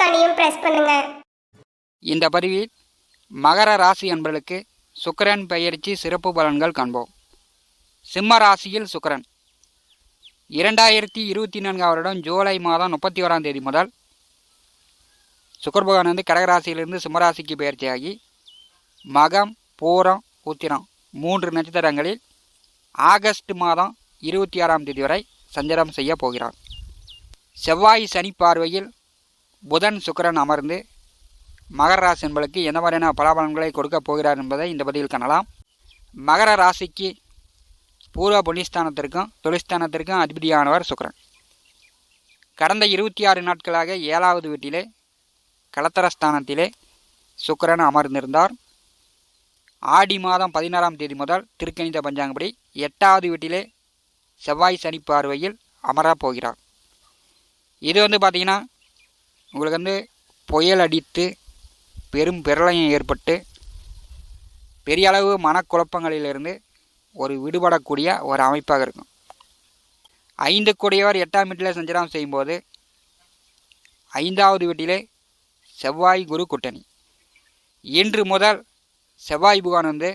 ஐக்கானையும் பிரஸ் பண்ணுங்க. இந்த பதிவில் மகர ராசி அன்பர்களுக்கு சுக்கரன் பெயர்ச்சி சிறப்பு பலன்கள் காண்போம். சிம்ம ராசியில் சுக்கரன். இரண்டாயிரத்தி இருபத்தி நான்காம் வருடம் ஜூலை மாதம் முப்பத்தி ஓராம் தேதி முதல் சுக்கர பகவான் வந்து கடகராசியிலிருந்து சிம்மராசிக்கு பெயர்ச்சியாகி மகம் பூரம் உத்திரம் மூன்று நட்சத்திரங்களில் ஆகஸ்ட் மாதம் இருபத்தி ஆறாம் தேதி வரை சஞ்சாரம் செய்ய போகிறார். செவ்வாய் சனி பார்வையில் புதன் சுக்கரன் அமர்ந்து மகர ராசி என்பதற்கு எந்த மாதிரியான பலாபலன்களை கொடுக்கப் போகிறார் என்பதை இந்த பதிவில் காணலாம். மகர ராசிக்கு பூர்வ புண்ணியஸ்தானத்திற்கும் தொழிற்ஸ்தானத்திற்கும் அதிபதியானவர் சுக்கரன். கடந்த இருபத்தி ஆறு நாட்களாக ஏழாவது வீட்டிலே கலத்தரஸ்தானத்திலே சுக்கிரன் அமர்ந்திருந்தார். ஆடி மாதம் பதினாறாம் தேதி முதல் திருக்கணித பஞ்சாங்கப்படி எட்டாவது வீட்டிலே செவ்வாய் சனி பார்வையில் அமரப் போகிறார். இது வந்து பார்த்திங்கன்னா உங்களுக்கு வந்து புயல் அடித்து பெரும் பிரளயம் ஏற்பட்டு பெரிய அளவு மனக்குழப்பங்களிலிருந்து ஒரு விடுபடக்கூடிய ஒரு அமைப்பாக இருக்கும். ஐந்து கூடியவர் எட்டாம் வீட்டில் சஞ்சாரம் செய்யும்போது ஐந்தாவது வீட்டிலே செவ்வாய் குரு கூட்டணி. இன்று முதல் செவ்வாய் புகான் வந்து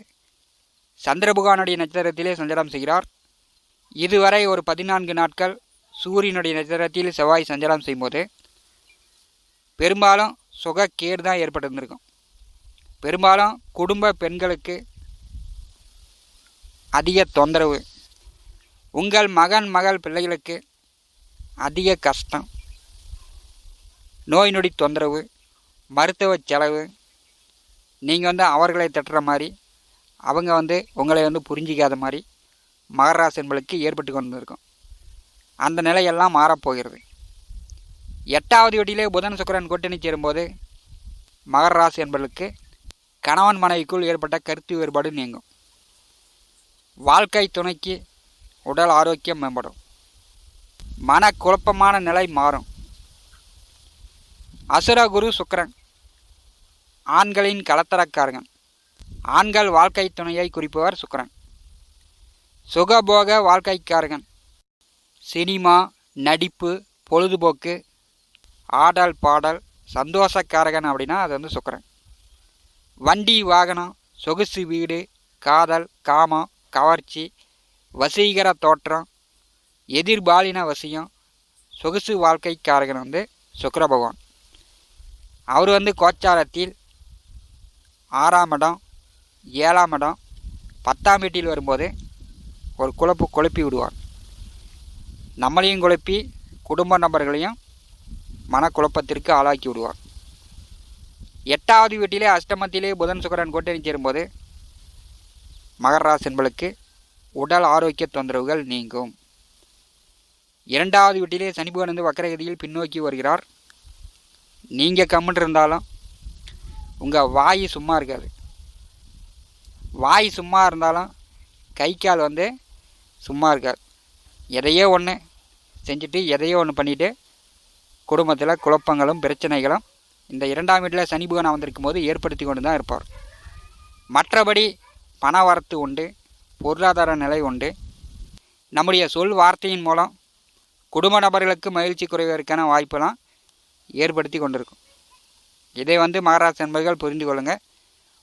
சந்திரபுகானுடைய நட்சத்திரத்திலே சஞ்சாரம் செய்கிறார். இதுவரை ஒரு பதினான்கு நாட்கள் சூரியனுடைய நட்சத்திரத்தில் செவ்வாய் சஞ்சாரம் செய்யும்போது பெரும்பாலும் சுகக்கேடு தான் ஏற்பட்டிருந்திருக்கும். பெரும்பாலும் குடும்ப பெண்களுக்கு அதிக தொந்தரவு. உங்கள் மகன் மகள் பிள்ளைகளுக்கு அதிக கஷ்டம். நோய் நொடி தொந்தரவு மருத்துவ செலவு. நீங்கள் வந்து அவர்களை தட்டுற மாதிரி அவங்க வந்து உங்களை வந்து புரிஞ்சிக்காத மாதிரி மகராசன்களுக்கு ஏற்பட்டு கொண்டிருக்கும் அந்த நிலையெல்லாம் மாறப்போகிறது. எட்டாவது வீட்டிலே புதன் சுக்கரன் கூட்டணி சேரும்போது மகர ராசி என்பவர்களுக்கு கணவன் மனைவிக்குள் ஏற்பட்ட கருத்து வேறுபாடு நீங்கும். வாழ்க்கை துணைக்கு உடல் ஆரோக்கியம் மேம்படும். மன குழப்பமான நிலை மாறும். அசுர குரு சுக்கரன் ஆண்களின் கலத்தரக்காரகன் ஆண்கள் வாழ்க்கை துணையை குறிப்பவர் சுக்கரன். சுகபோக வாழ்க்கைக்காரகன். சினிமா நடிப்பு பொழுதுபோக்கு ஆடல் பாடல் சந்தோஷக்காரகன் அப்படின்னா அது வந்து சுக்கரன். வண்டி வாகனம் சொகுசு வீடு காதல் காமம் கவர்ச்சி வசீகர தோற்றம் எதிர்பாலின வசியம் சொகுசு வாழ்க்கைக்காரகன் வந்து சுக்கர பகவான். அவர் வந்து கோச்சாரத்தில் ஆறாம் இடம் ஏழாம் இடம் பத்தாம் வீட்டில் வரும்போது ஒரு குழப்பு குழப்பி விடுவார். நம்மளையும் குழப்பி குடும்ப நபர்களையும் மனக்குழப்பத்திற்கு ஆளாக்கி விடுவார். எட்டாவது வீட்டிலே அஷ்டமத்திலே புதன் சுக்கரன் கூட்டணி சேரும்போது மகராஸ் என்பளுக்கு உடல் ஆரோக்கிய தொந்தரவுகள் நீங்கும். இரண்டாவது வீட்டிலே சனி வந்து வக்கரகதியில் பின்னோக்கி வருகிறார். நீங்கள் கம்முன் இருந்தாலும் உங்கள் வாய் சும்மா இருக்காது. வாய் சும்மா இருந்தாலும் கை கால் வந்து சும்மா இருக்காது. எதையோ ஒன்று செஞ்சுட்டு எதையோ ஒன்று பண்ணிவிட்டு குடும்பத்தில் குழப்பங்களும் பிரச்சனைகளும் இந்த இரண்டாம் வீட்டில் சனி புகன் வந்திருக்கும் போது ஏற்படுத்தி கொண்டு தான் இருப்பார். மற்றபடி பண வரத்து உண்டு பொருளாதார நிலை உண்டு. நம்முடைய சொல் வார்த்தையின் மூலம் குடும்ப நபர்களுக்கு மகிழ்ச்சி குறைவதற்கான வாய்ப்பெல்லாம் ஏற்படுத்தி கொண்டிருக்கும். இதை வந்து மகாராஷ்டிர நண்பர்கள் புரிந்து கொள்ளுங்கள்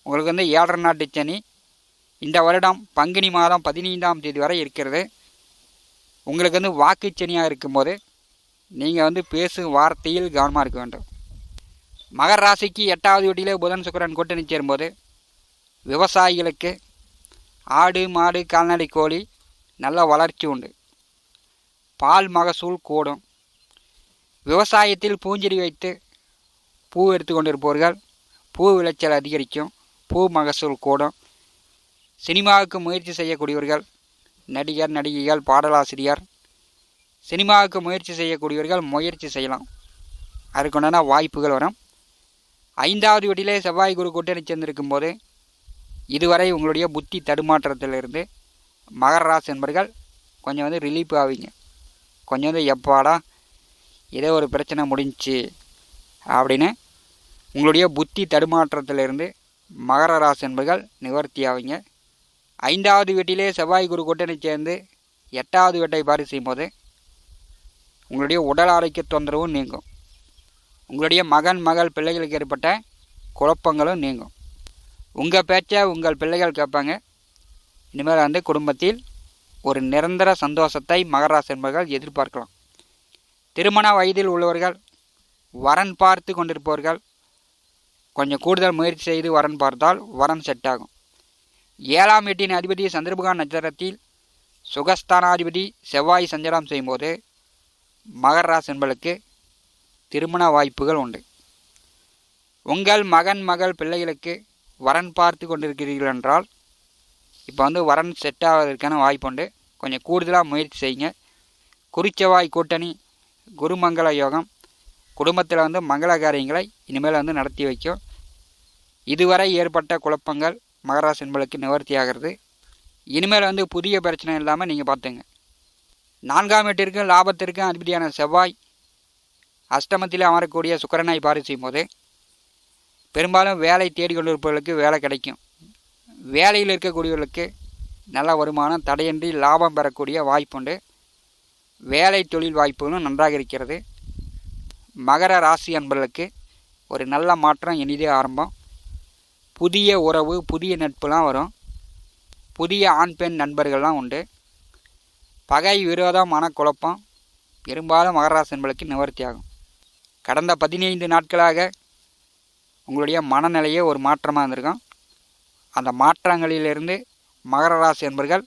உங்களுக்கு வந்து ஏழரை நாட்டு சனி இந்த வருடம் பங்குனி மாதம் பதினைந்தாம் தேதி வரை இருக்கிறது. உங்களுக்கு வந்து வாக்குச்சனியாக இருக்கும்போது நீங்கள் வந்து பேசும் வார்த்தையில் கவனமாக இருக்க வேண்டும். மகர ராசிக்கு எட்டாவது வீட்டிலே புதன் சுக்கரன் கூட்டணி சேரும்போது விவசாயிகளுக்கு ஆடு மாடு கால்நடை கோழி நல்ல வளர்ச்சி உண்டு. பால் மகசூல் கூடும். விவசாயத்தில் பூஞ்செடி வைத்து பூ எடுத்து கொண்டிருப்பவர்கள் பூ விளைச்சல் அதிகரிக்கும் பூ மகசூல் கூடும். சினிமாவுக்கு முயற்சி செய்யக்கூடியவர்கள் நடிகர் நடிகைகள் பாடலாசிரியர் சினிமாவுக்கு முயற்சி செய்யக்கூடியவர்கள் முயற்சி செய்யலாம். அதுக்குண்டான வாய்ப்புகள் வரும். ஐந்தாவது வீட்டிலே செவ்வாய் குரு கூட்டணி சேர்ந்திருக்கும் போது இதுவரை உங்களுடைய புத்தி தடுமாற்றத்திலிருந்து மகர ராசி என்பர்கள் கொஞ்சம் வந்து ரிலீஃப் ஆவீங்க. கொஞ்சம் வந்து எப்பாடா ஏதோ ஒரு பிரச்சனை முடிஞ்சிச்சு அப்படின்னு உங்களுடைய புத்தி தடுமாற்றத்திலிருந்து மகர ராசி என்பர்கள் நிவர்த்தி ஆவீங்க. ஐந்தாவது வீட்டிலே செவ்வாய் குரு கூட்டணி சேர்ந்து எட்டாவது வீட்டை பாரி செய்யும்போது உங்களுடைய உடல் ஆரோக்கிய தொந்தரவும் நீங்கும். உங்களுடைய மகன் மகள் பிள்ளைகளுக்கு ஏற்பட்ட குழப்பங்களும் நீங்கும். உங்கள் பேச்சை உங்கள் பிள்ளைகள் கேட்பாங்க. இனிமேல் வந்து குடும்பத்தில் ஒரு நிரந்தர சந்தோஷத்தை மகராசி என்பவர்கள் எதிர்பார்க்கலாம். திருமண வயதில் உள்ளவர்கள் வரன் பார்த்து கொண்டிருப்பவர்கள் கொஞ்சம் கூடுதல் முயற்சி செய்து வரன் பார்த்தால் வரன் செட் ஆகும். ஏழாம் எட்டின் அதிபதி சந்திரபுகான் நட்சத்திரத்தில் சுகஸ்தானாதிபதி செவ்வாய் சஞ்சாரம் செய்யும்போது மகர ராசி என்பளுக்கு திருமண வாய்ப்புகள் உண்டு. உங்கள் மகன் மகள் பிள்ளைகளுக்கு வரன் பார்த்து கொண்டிருக்கிறீர்கள் என்றால் இப்போ வந்து வரன் செட் ஆவதற்கான வாய்ப்பு உண்டு. கொஞ்சம் கூடுதலாக முயற்சி செய்யுங்க. குறிச்சவாய் கூட்டணி குருமங்கள யோகம் குடும்பத்தில் வந்து மங்கள காரியங்களை இனிமேல் வந்து நடத்தி வைக்கும். இதுவரை ஏற்பட்ட குழப்பங்கள் மகராசி என்பளுக்கு நிவர்த்தி ஆகிறது இனிமேல் வந்து புதிய பிரச்சனை இல்லாமல் நீங்கள் பார்த்துங்க. நான்காம் எட்டிற்கும் லாபத்திற்கும் அதிபதியான செவ்வாய் அஷ்டமத்தில் அமரக்கூடிய சுக்கரனாய் பாரி செய்யும்போது பெரும்பாலும் வேலை தேடிக்கொண்டிருப்பவர்களுக்கு வேலை கிடைக்கும். வேலையில் இருக்கக்கூடியவர்களுக்கு நல்ல வருமானம் தடையின்றி லாபம் பெறக்கூடிய வாய்ப்புண்டு. வேலை தொழில் வாய்ப்புகளும் நன்றாக இருக்கிறது. மகர ராசி என்பவர்களுக்கு ஒரு நல்ல மாற்றம் இனிதே ஆரம்பம். புதிய உறவு புதிய நட்புலாம் வரும். புதிய ஆண் பெண் நண்பர்கள்லாம் உண்டு. பகை விரோதம் மனக்குழப்பம் பெரும்பாலும் மகராசி என்பளுக்கு நிவர்த்தி ஆகும். கடந்த பதினைந்து நாட்களாக உங்களுடைய மனநிலையே ஒரு மாற்றமாக இருந்திருக்கும். அந்த மாற்றங்களிலிருந்து மகர ராசி என்பர்கள்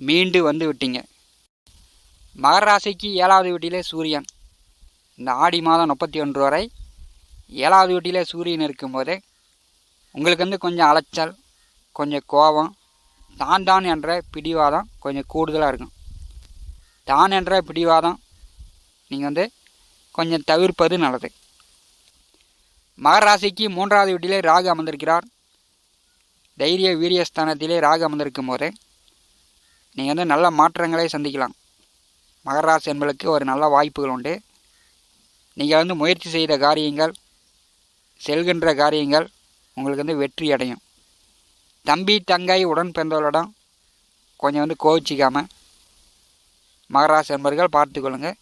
மீண்டு வந்து விட்டீங்க. மகர ராசிக்கு ஏழாவது வீட்டிலே சூரியன். இந்த ஆடி மாதம் முப்பத்தி ஒன்று வரை ஏழாவது வீட்டிலே சூரியன் இருக்கும்போது உங்களுக்கு வந்து கொஞ்சம் அலைச்சல் கொஞ்சம் கோபம் தான் தான் என்ற பிடிவாதம் கொஞ்சம் கூடுதலாக இருக்கும். தான் என்ற பிடிவாதம். நீங்கள் வந்து கொஞ்சம் தவிர்ப்பது நல்லது. மகர ராசிக்கு மூன்றாவது வீட்டிலே ராகு அமர்ந்திருக்கிறார். தைரிய வீரியஸ்தானத்திலே ராகு அமர்ந்திருக்கும் போது நீங்கள் வந்து நல்ல மாற்றங்களை சந்திக்கலாம். மகர ராசி என்பதற்கு ஒரு நல்ல வாய்ப்புகள் உண்டு. நீங்கள் வந்து முயற்சி செய்த காரியங்கள் செல்கின்ற காரியங்கள் உங்களுக்கு வந்து வெற்றி அடையும். தம்பி தங்கை உடன் பிறந்தவர்களிடம் கொஞ்சம் வந்து கோவிச்சிக்காமல் மகராசி என்பர்கள் பார்த்து கொள்ளுங்கள்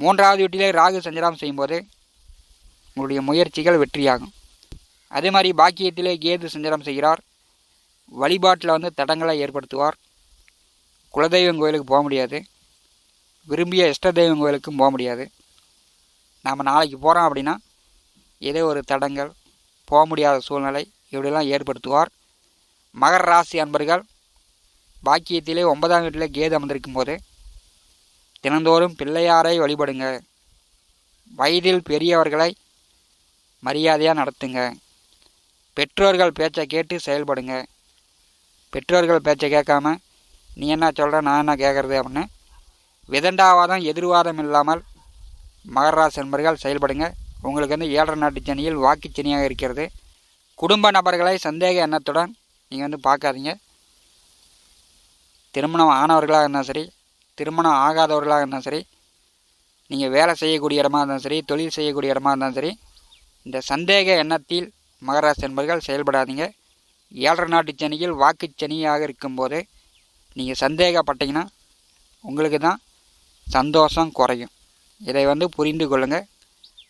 மூன்றாவது வீட்டிலே ராகு சஞ்சலம் செய்யும்போது உங்களுடைய முயற்சிகள் வெற்றியாகும். அதே மாதிரி பாக்கியத்திலே கேது சஞ்சலம் செய்கிறார். வழிபாட்டில் வந்து தடங்களை ஏற்படுத்துவார். குலதெய்வம் கோயிலுக்கு போக முடியாது. விரும்பிய இஷ்ட தெய்வம் கோயிலுக்கும் போக முடியாது. நாம் நாளைக்கு போகிறோம் அப்படின்னா ஏதோ ஒரு தடங்கள் போக முடியாத சூழ்நிலை இப்படிலாம் ஏற்படுத்துவார். மகர ராசி அன்பர்கள் பாக்கியத்திலே ஒன்பதாம் வீட்டில் கேது அமர்ந்திருக்கும் போது தினந்தோறும் பிள்ளையாரை வழிபடுங்க. வயதில் பெரியவர்களை மரியாதையாக நடத்துங்க. பெற்றோர்கள் பேச்சை கேட்டு செயல்படுங்க. பெற்றோர்கள் பேச்சை கேட்காம நீ என்ன சொல்கிற நான் என்ன கேட்குறது? அப்படின்னு விதண்டாவாதம் எதிர்வாதம் இல்லாமல் மகராசி என்பர்கள் செயல்படுங்க. உங்களுக்கு வந்து ஏழரை நாட்டு சனியில் வாக்குச்சனியாக இருக்கிறது. குடும்ப நபர்களை சந்தேக எண்ணத்துடன் நீங்கள் வந்து பார்க்காதீங்க. திருமணம் ஆனவர்களாக இருந்தாலும் சரி திருமணம் ஆகாதவர்களாக இருந்தாலும் சரி நீங்கள் வேலை செய்யக்கூடிய இடமா இருந்தாலும் சரி தொழில் செய்யக்கூடிய இடமா இருந்தாலும் சரி இந்த சந்தேக எண்ணத்தில் மகராசி என்பர்கள் செயல்படாதீங்க. ஏழரை நாட்டு சனியில் வாக்குச்சனியாக இருக்கும்போது நீங்கள் சந்தேகப்பட்டீங்கன்னா உங்களுக்கு தான் சந்தோஷம் குறையும். இதை வந்து புரிந்து கொள்ளுங்கள்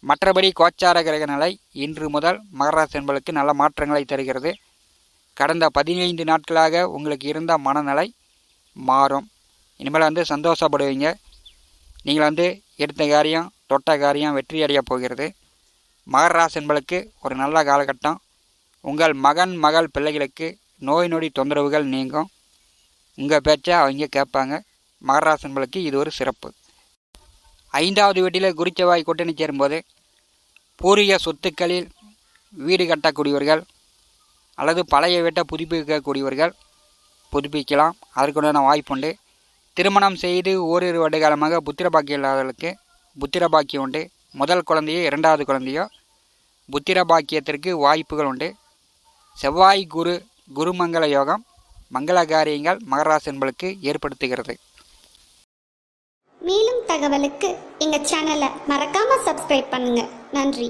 மற்றபடி கோச்சார கிரக நிலை இன்று முதல் மகராசி என்பதற்கு நல்ல மாற்றங்களை தருகிறது. கடந்த பதினைந்து நாட்களாக உங்களுக்கு இருந்த மனநிலை மாறும். இனிமேல் வந்து சந்தோஷப்படுவீங்க. நீங்கள் வந்து எடுத்த காரியம் தொட்ட காரியம் வெற்றி அடைய போகிறது. மகர ராசி ஒரு நல்ல காலகட்டம். உங்கள் மகன் மகள் பிள்ளைகளுக்கு நோய் நொடி தொந்தரவுகள் நீங்கும். உங்கள் பேச்சை அவங்க கேட்பாங்க. மகர ராசி இது ஒரு சிறப்பு. ஐந்தாவது வீட்டில் குறிச்சவாய் கூட்டணி சேரும்போது பூர்வீக சொத்துக்களில் வீடு கட்டக்கூடியவர்கள் அல்லது பழைய வீட்டை புதுப்பிக்கக்கூடியவர்கள் புதுப்பிக்கலாம். அதற்குண்டான வாய்ப்புண்டு. திருமணம் செய்து ஓரிரு வருட காலமாக புத்திர பாக்கியம் இல்லாதவர்களுக்கு புத்திர பாக்கியம் உண்டு. முதல் குழந்தையோ இரண்டாவது குழந்தையோ புத்திர பாக்கியத்திற்கு வாய்ப்புகள் உண்டு. செவ்வாய் குரு குருமங்கள யோகம் மங்கள காரியங்கள் மகராசி என்பளுக்கு ஏற்படுத்துகிறது. மேலும் தகவலுக்கு எங்கள் சேனலை மறக்காமல் சப்ஸ்கிரைப் பண்ணுங்கள் நன்றி.